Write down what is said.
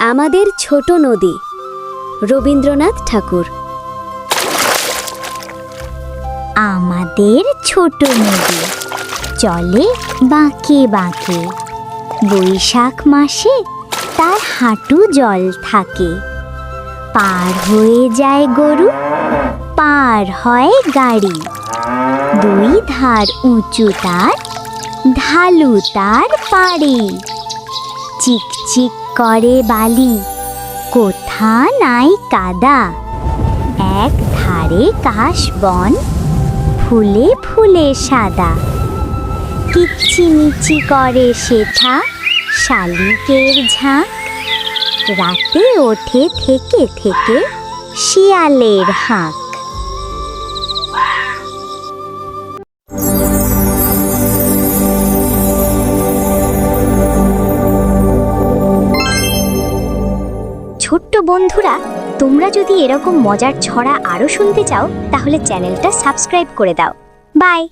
আমাদের ছোট নদী। রবীন্দ্রনাথ ঠাকুর। আমাদের ছোট নদী। চলে বাঁকে বাঁকে। বৈশাখ মাসে তার হাঁটু জল থাকে। পার হয়ে যায় গরু, পার হয় গাড়ি। দুই ধার উঁচু তার, ঢালু তার পাড়ি। চিকচিক করে বালি। কোথা নাই কাদা। এক ধারে কাশ বন, ফুলে ফুলে সাদা। কিচ্ছিমিচি করে শেঠা শালিকের ঝাঁক। রাতে ওঠে থেকে থেকে শিয়ালের হাঁক। ছোট্ট বন্ধুরা, তোমরা যদি এরকম মজার ছড়া আরও শুনতে চাও, তাহলে চ্যানেলটা সাবস্ক্রাইব করে দাও। বাই!